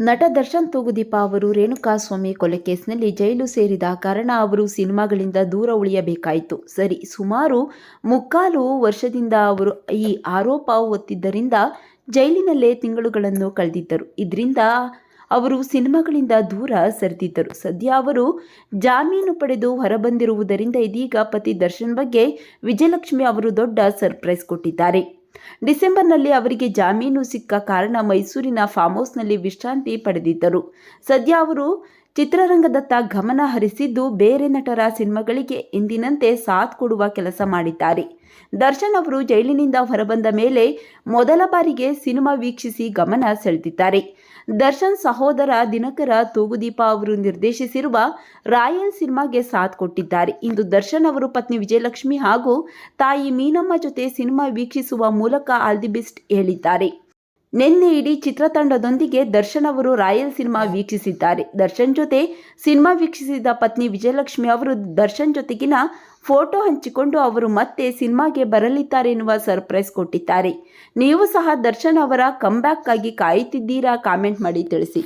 ನಟ ದರ್ಶನ್ ತೂಗುದೀಪ ಅವರು ರೇಣುಕಾಸ್ವಾಮಿ ಕೊಲೆ ಕೇಸ್ನಲ್ಲಿ ಜೈಲು ಸೇರಿದ ಕಾರಣ ಅವರು ಸಿನಿಮಾಗಳಿಂದ ದೂರ ಉಳಿಯಬೇಕಾಯಿತು. ಸರಿ, ಸುಮಾರು ಮುಕ್ಕಾಲು ವರ್ಷದಿಂದ ಅವರು ಈ ಆರೋಪ ಹೊತ್ತಿದ್ದರಿಂದ ಜೈಲಿನಲ್ಲೇ ತಿಂಗಳುಗಳನ್ನು ಕಳೆದಿದ್ದರು. ಇದರಿಂದ ಅವರು ಸಿನಿಮಾಗಳಿಂದ ದೂರ ಸರಿದಿದ್ದರು. ಸದ್ಯ ಅವರು ಜಾಮೀನು ಪಡೆದು ಹೊರಬಂದಿರುವುದರಿಂದ ಇದೀಗ ಪತಿ ದರ್ಶನ್ ಬಗ್ಗೆ ವಿಜಯಲಕ್ಷ್ಮಿ ಅವರು ದೊಡ್ಡ ಸರ್ಪ್ರೈಸ್ ಕೊಟ್ಟಿದ್ದಾರೆ. ಡಿಸೆಂಬರ್ನಲ್ಲಿ ಅವರಿಗೆ ಜಾಮೀನು ಸಿಕ್ಕ ಕಾರಣ ಮೈಸೂರಿನ ಫಾರ್ಮ್ ಹೌಸ್ನಲ್ಲಿ ವಿಶ್ರಾಂತಿ ಪಡೆದಿದ್ದರು. ಸದ್ಯ ಅವರು ಚಿತ್ರರಂಗದತ್ತ ಗಮನ ಹರಿಸಿದ್ದು ಬೇರೆ ನಟರ ಸಿನಿಮಾಗಳಿಗೆ ಎಂದಿನಂತೆ ಸಾಥ್ ಕೊಡುವ ಕೆಲಸ ಮಾಡಿದ್ದಾರೆ. ದರ್ಶನ್ ಅವರು ಜೈಲಿನಿಂದ ಹೊರಬಂದ ಮೇಲೆ ಮೊದಲ ಬಾರಿಗೆ ಸಿನಿಮಾ ವೀಕ್ಷಿಸಿ ಗಮನ ಸೆಳೆದಿದ್ದಾರೆ. ದರ್ಶನ್ ಸಹೋದರ ದಿನಕರ ತೂಗುದೀಪ ಅವರು ನಿರ್ದೇಶಿಸಿರುವ ರಾಯಲ್ ಸಿನಿಮಾಗೆ ಸಾಥ್ ಕೊಟ್ಟಿದ್ದಾರೆ. ಇಂದು ದರ್ಶನ್ ಅವರು ಪತ್ನಿ ವಿಜಯಲಕ್ಷ್ಮಿ ಹಾಗೂ ತಾಯಿ ಮೀನಮ್ಮ ಜೊತೆ ಸಿನಿಮಾ ವೀಕ್ಷಿಸುವ ಮೂಲಕ ಆಲ್ ದಿ ಬೆಸ್ಟ್ ಹೇಳಿದ್ದಾರೆ. ನಿನ್ನೆ ಇಡೀ ಚಿತ್ರತಂಡದೊಂದಿಗೆ ದರ್ಶನ್ ಅವರು ರಾಯಲ್ ಸಿನಿಮಾ ವೀಕ್ಷಿಸಿದ್ದಾರೆ. ದರ್ಶನ್ ಜೊತೆ ಸಿನಿಮಾ ವೀಕ್ಷಿಸಿದ ಪತ್ನಿ ವಿಜಯಲಕ್ಷ್ಮಿ ಅವರು ದರ್ಶನ್ ಜೊತೆಗಿನ ಫೋಟೋ ಹಂಚಿಕೊಂಡು ಅವರು ಮತ್ತೆ ಸಿನಿಮಾಗೆ ಬರಲಿದ್ದಾರೆ ಎನ್ನುವ ಸರ್ಪ್ರೈಸ್ ಕೊಟ್ಟಿದ್ದಾರೆ. ನೀವು ಸಹ ದರ್ಶನ್ ಅವರ ಕಮ್ಬ್ಯಾಕ್ಗಾಗಿ ಕಾಯುತ್ತಿದ್ದೀರಾ? ಕಾಮೆಂಟ್ ಮಾಡಿ ತಿಳಿಸಿ.